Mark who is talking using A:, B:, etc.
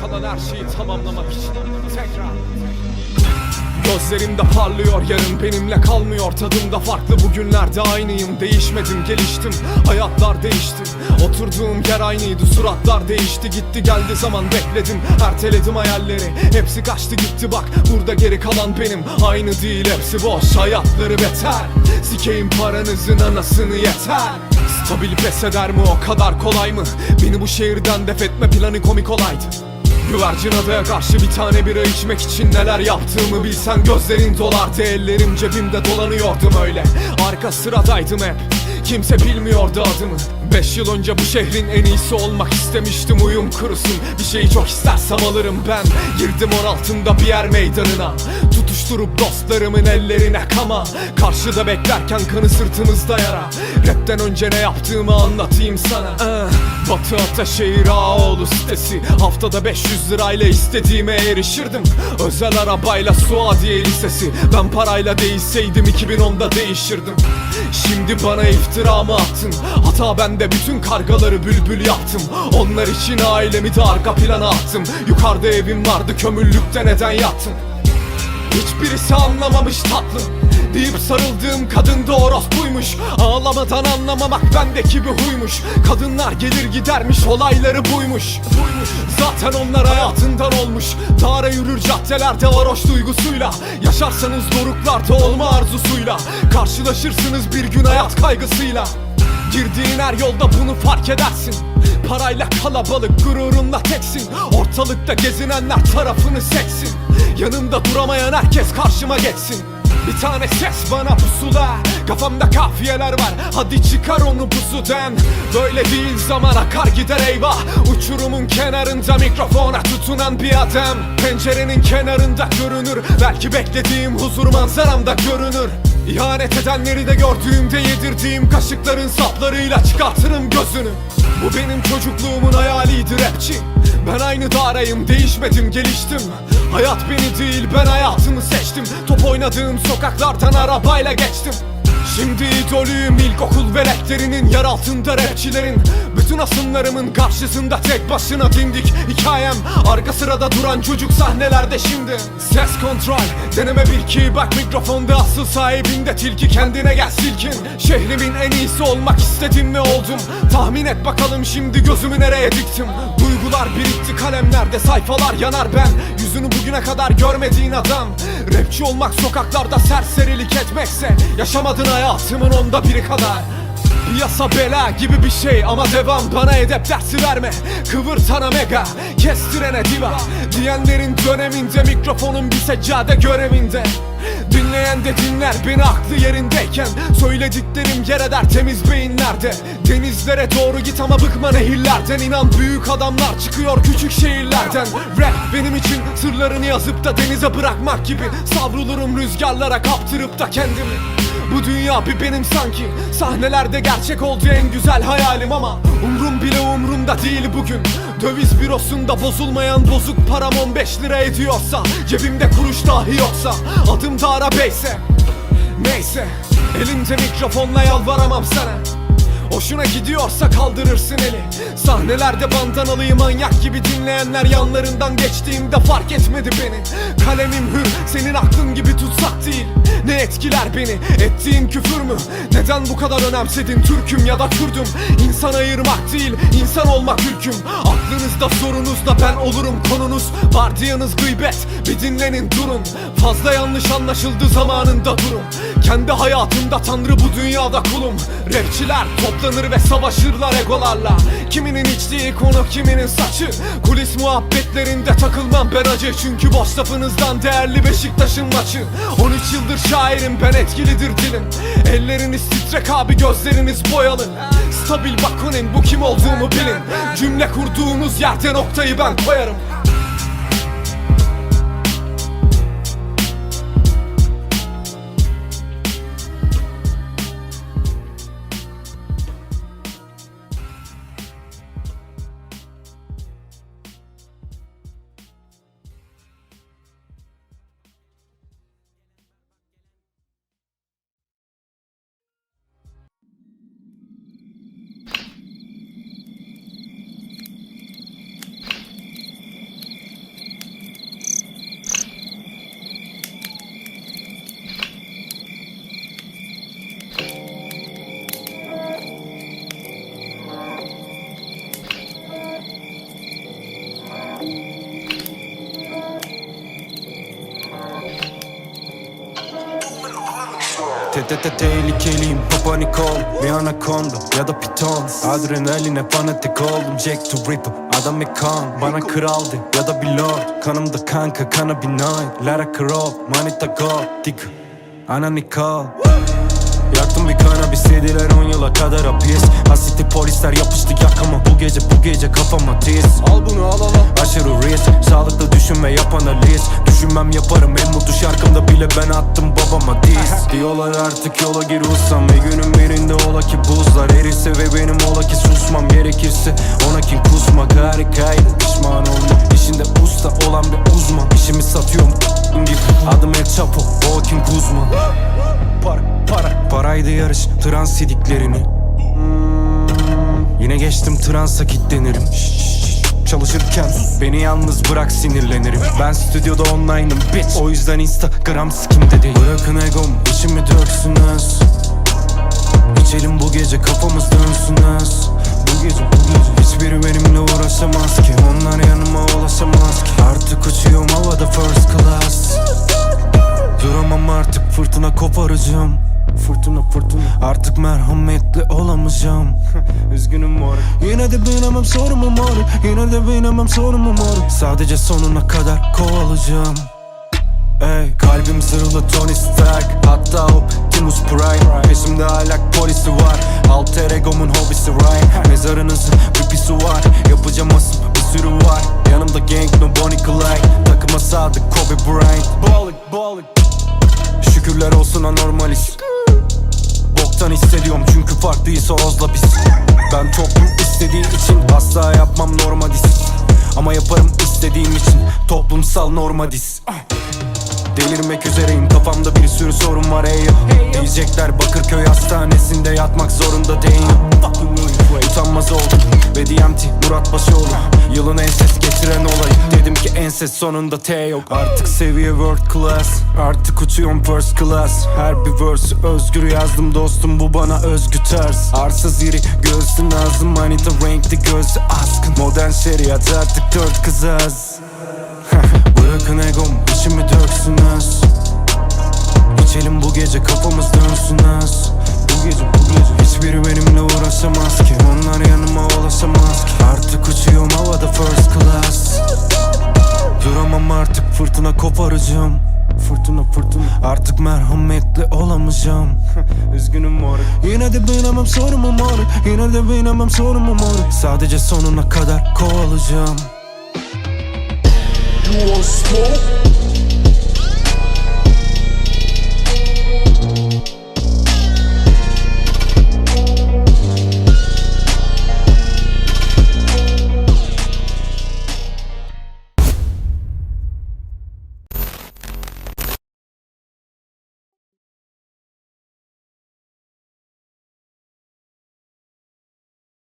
A: her şeyi tamamlamak için. Tekrar. Gözlerimde parlıyor yarın benimle kalmıyor. Tadımda farklı bugünlerde aynıyım. Değişmedim geliştim. Hayatlar değişti. Oturduğum yer aynıydı suratlar değişti. Gitti geldi zaman bekledim. Erteledim hayalleri. Hepsi kaçtı gitti bak. Burada geri kalan benim. Aynı değil hepsi boş. Hayatları beter. Sikeyim paranızın anasını yeter. Stabil pes eder mi? O kadar kolay mı? Beni bu şehirden def etme planı komik olaydı Güvercin adaya karşı bir tane bira içmek için neler yaptığımı bilsen gözlerin dolardı Ellerim cebimde dolanıyordum öyle. Arka sıradaydım hep Kimse bilmiyordu adımı. Beş yıl önce bu şehrin en iyisi olmak istemiştim uyum kurusun. Bir şeyi çok istersem alırım ben. Girdim on altında bir yer meydanına Tutuşturup dostlarımın ellerine kama. Karşıda beklerken kanı sırtımızda yara. Rapten önce ne yaptığımı anlatayım sana. Ah, Batı Ataşehir Ağoğlu sitesi. Haftada 500 lirayla istediğime erişirdim. Özel arabayla Suadiye Lisesi. Ben parayla değilseydim 2010'da değişirdim. Şimdi bana iftira mı attın? Hata bende bütün kargaları bülbül yaptım Onlar için ailemi de arka plana attım. Yukarıda evim vardı kömürlükte neden yattım? Hiçbirisi anlamamış tatlım Deyip sarıldığım kadın da orospuymuş. Ağlamadan anlamamak bendeki bir huymuş. Kadınlar gelir gidermiş olayları buymuş. Zaten onlar hayatından olmuş. Dağara yürür caddelerde varoş duygusuyla. Yaşarsanız doruklarda olma arzusuyla. Karşılaşırsınız bir gün hayat kaygısıyla. Girdiğin her yolda bunu fark edersin Parayla kalabalık gururunla teksin. Ortalıkta gezinenler tarafını seksin. Yanımda duramayan herkes karşıma geçsin. Bir tane ses bana pusula Kafamda kafiyeler var. Hadi çıkar onu pusudan Böyle değil zaman akar gider eyvah. Uçurumun kenarında mikrofona tutunan bir adam. Pencerenin kenarında görünür. Belki beklediğim huzur manzaramda görünür. İhanet edenleri de gördüğümde yedirdiğim kaşıkların saplarıyla çıkartırım gözünü Bu benim çocukluğumun hayaliydi rapçi. Ben aynı dağrayım değişmedim geliştim. Hayat beni değil ben hayatımı seçtim. Top oynadığım sokaklardan arabayla geçtim Şimdi idolüyüm ilkokul veletlerinin Yer altında rapçilerin. Bütün asımlarımın karşısında tek başına dimdik Hikayem. Arka sırada duran çocuk sahnelerde şimdi. Ses kontrol deneme bir ki bak mikrofonda asıl sahibinde tilki. Kendine gel silkin Şehrimin en iyisi olmak istedim mi oldum. Tahmin et bakalım şimdi gözümü nereye diktim Duygular birikti kalemlerde sayfalar yanar. Ben Yüzünü bugüne kadar görmediğin adam. Rapçi olmak sokaklarda serserilik etmekse Yaşamadın hayatımın onda biri kadar Piyasa bela gibi bir şey ama devam bana edep dersi verme. Kıvırtana mega kestirene diva. Diyenlerin döneminde mikrofonun bir seccade görevinde. Dinleyen de dinler beni aklı yerindeyken. Söylediklerim yer eder temiz beyinlerde. Denizlere doğru git ama bıkma nehirlerden. İnan büyük adamlar çıkıyor küçük şehirlerden. Rap benim için sırlarını yazıp da denize bırakmak gibi. Savrulurum rüzgarlara kaptırıp da kendimi bu dünya bir benim sanki. Sahnelerde gerçek oldu en güzel hayalim ama Umrum bile umrumda değil bugün. Döviz bürosunda bozulmayan bozuk param 15 lira ediyorsa Cebimde kuruş dahi yoksa Adım da Arabeyse Neyse Elimde mikrofonla yalvaramam sana Hoşuna gidiyorsa kaldırırsın eli. Sahnelerde bandanalıyı manyak gibi dinleyenler yanlarından geçtiğimde fark etmedi beni. Kalemim hür senin aklın gibi tutsak değil. Ne etkiler beni? Ettiğin küfür mü? Neden bu kadar önemsedin Türk'üm ya da Kürdüm İnsan ayırmak değil insan olmak ülküm Aklınızda sorunuzda ben olurum konunuz. Vardiyanız gıybet bir dinlenin durun. Fazla yanlış anlaşıldı zamanında durun Kendi hayatımda tanrı bu dünyada kulum. Rapçiler toplanır ve savaşırlar egolarla. Kiminin içtiği konu kiminin saçı. Kulis muhabbetlerinde takılmam ben acı. Çünkü boş lafınızdan değerli Beşiktaş'ın maçı. 13 yıldır şairim ben etkilidir dilim. Elleriniz titrek abi gözleriniz boyalı. Stabil bakonin bu kim olduğumu bilin. Cümle kurduğunuz yerde noktayı ben koyarım
B: te te tehlikeliyim Papa Nicole bir anakonda ya da piton. Adrenaline fanatik oldum Jack to Ripper adam mekan Bana kral de ya da bir lord. Kanımda kanka kana nine. Lara Croft manita gold Dik Ana Nicole Yaktım bir kanabis yediler 10 yıla kadar hapis. Hasitli polisler yapıştı yakama. Bu gece bu gece kafama tiz.
A: Al bunu al al al.
B: Aşırı risk. Sağlıklı düşünme yap analiz Düşünmem yaparım. En mutlu şarkımda bile ben attım babama diz Diyorlar artık yola gir usam Bir günün birinde ola ki buzlar erirse ve benim ola ki susmam Gerekirse ona kin kusmak? Harikaydı Pişman olma. İşinde usta olan bir uzman İşimi satıyorum gibi. Adım El Chapo o kim Kuzma? Para para. Paraydı yarış trans sidiklerini Hmm, Yine geçtim transa kilitlenirim Çalışırken beni yalnız bırak sinirlenirim. Ben stüdyoda online'ım bitch. O yüzden instagram skimde değil Bırakın egom içimi döksünüz. İçelim bu gece kafamız dönsünüz. Bu gece bu gece Hiçbiri benimle uğraşamaz ki. Onlar yanıma ulaşamaz ki. Artık uçuyorum havada first class. Duramam artık fırtına koparacağım Fırtına fırtına. Artık merhametli olamayacağım. Üzgünüm moruk. Yine de bilemem sorumu moruk Yine de bilemem sorumu moruk Sadece sonuna kadar kovalayacağım Ey kalbim zırhlı Tony Stark. Hatta Optimus Prime. Peşimde hala polisi var. Alter egomun hobisi rhyme Mezarınızın yaparım istediğim için. Toplumsal normadis Delirmek üzereyim kafamda bir sürü sorun var ey Diyecekler Bakırköy hastanesinde yatmak zorunda değilim. Utanmaz oldum. Ve DMT Murat Başoğlu. Yılın en ses getiren olayı. Dedim ki en ses sonunda T yok. Artık seviye world class. Artık uçuyorum first class. Her bir verse özgür yazdım dostum. Bu bana özgü ters Arsız iri göğsün ağzım. Manita renkli gözü askın Modern şeriat artık dört kız az Bırakın egom içimi döksünüz İçelim bu gece kafamız dönsünüz Bu gece bu gece Hiçbiri benimle uğraşamaz ki. Onlar yanıma ulaşamaz ki. Artık uçuyorum havada first class. Duramam artık fırtına koparacağım. Fırtına fırtına. Artık merhametli olamayacağım. Üzgünüm moruk. Yine de bilemem sorumu moruk. Yine de bilemem sorumu moruk. Sadece sonuna kadar kovalayacağım
A: You want smoke?